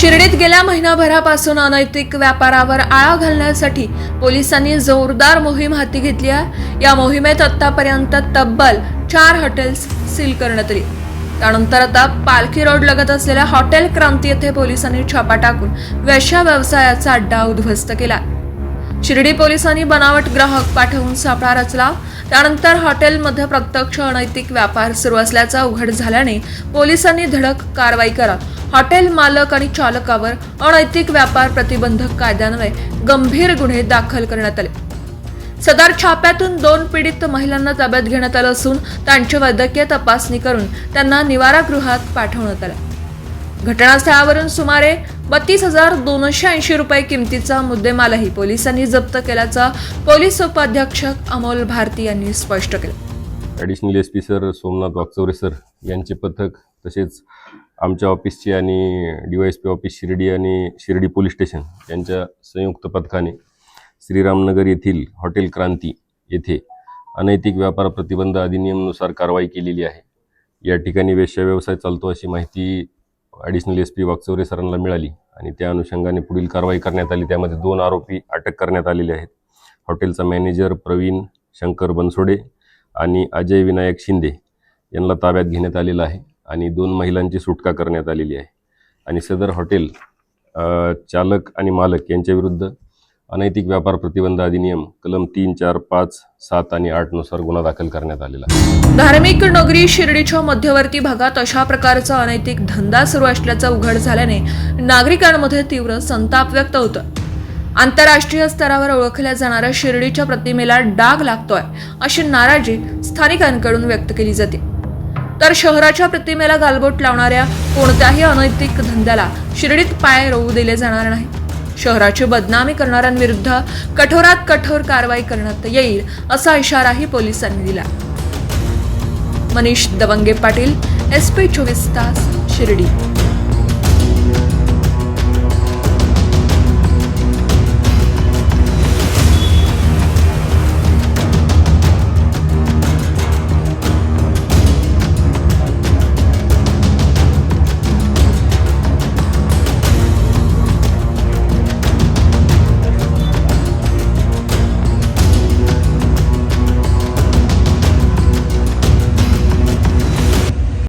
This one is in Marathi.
शिर्डीत गेल्या महिनाभरापासून अनैतिक व्यापारावर आळा घालण्यासाठी पोलिसांनी जोरदार मोहीम हाती घेतली आहे. या मोहिमेत आतापर्यंत तब्बल चार हॉटेल्स सील करण्यात आली. त्यानंतर आता पालखी रोड लगत असलेल्या हॉटेल क्रांती येथे पोलिसांनी छापा टाकून वेश्या व्यवसायाचा अड्डा उद्ध्वस्त केला. शिर्डी पोलिसांनी बनावट ग्राहक पाठवून सापळा रचला. त्यानंतर हॉटेलमध्ये प्रत्यक्ष अनैतिक व्यापार सुरू असल्याचा उघड झाल्याने पोलिसांनी धडक कारवाई करत हॉटेल मालक आणि चालकावर अनैतिक व्यापार प्रतिबंधक कायद्यान्वये गंभीर गुन्हे दाखल करण्यात आले. सदर छाप्यातून दोन पीडित महिलांना ताब्यात घेण्यात आलं असून त्यांची वैद्यकीय तपासणी करून त्यांना निवारागृहात पाठवण्यात आलं. घटनास्थळावरून सुमारे बत्तीस हजार दोनशे ऐंशी रुपये किमतीचा मुद्देमालही पोलिसांनी जप्त केल्याचं पोलीस उपाध्यक्षक अमोल भारती यांनी स्पष्ट केलं. Additional S P sir Somnath Wagchaure sir यांचे पथक तसेच आमच्या ऑफिसची आणि D Y S P office Shirdi आणि शिर्डी पोलीस स्टेशन यांच्या संयुक्त पथकाने श्रीरामनगर येथील हॉटेल क्रांती येथे अनैतिक व्यापार प्रतिबंध अधिनियमनुसार कारवाई केलेली आहे. या ठिकाणी वेश्या व्यवसाय चालतो अशी माहिती ॲडिशनल एस पी वागचौरे सरांना मिळाली आणि त्या अनुषंगाने पुढील कारवाई करण्यात आली. त्यामध्ये दोन आरोपी अटक करण्यात आलेले आहेत. हॉटेलचा मॅनेजर प्रवीण शंकर बनसोडे आणि अजय विनायक शिंदे यांना ताब्यात घेण्यात आलेलं आहे आणि दोन महिलांची सुटका करण्यात आलेली आहे. आणि सदर हॉटेल चालक आणि मालक यांच्याविरुद्ध अनैतिक व्यापार प्रतिबंध अधिनियम कलम तीन चार पाच सात आणि आठनुसार गुन्हा दाखल करण्यात आलेला धार्मिक नगरी शिर्डीच्या मध्यवर्ती भागात अशा प्रकारचा अनैतिक धंदा सुरू असल्याचा उघड झाल्याने नागरिकांमध्ये तीव्र संताप व्यक्त होतो आंतरराष्ट्रीय स्तरावर ओळखल्या जाणाऱ्या शिर्डीच्या प्रतिमेला डाग लागतोय अशी नाराजी स्थानिकांकडून व्यक्त केली जाते. तर शहराच्या प्रतिमेला गालबोट लावणाऱ्या कोणत्याही अनैतिक धंद्याला शिर्डीत पाय रोवू दिले जाणार नाही. शहराची बदनामी करणाऱ्यांविरुद्ध कठोरात कठोर कारवाई करण्यात येईल असा इशाराही पोलिसांनी दिला. मनीष दवंगे पाटील एस पी चोवीस तास शिर्डी.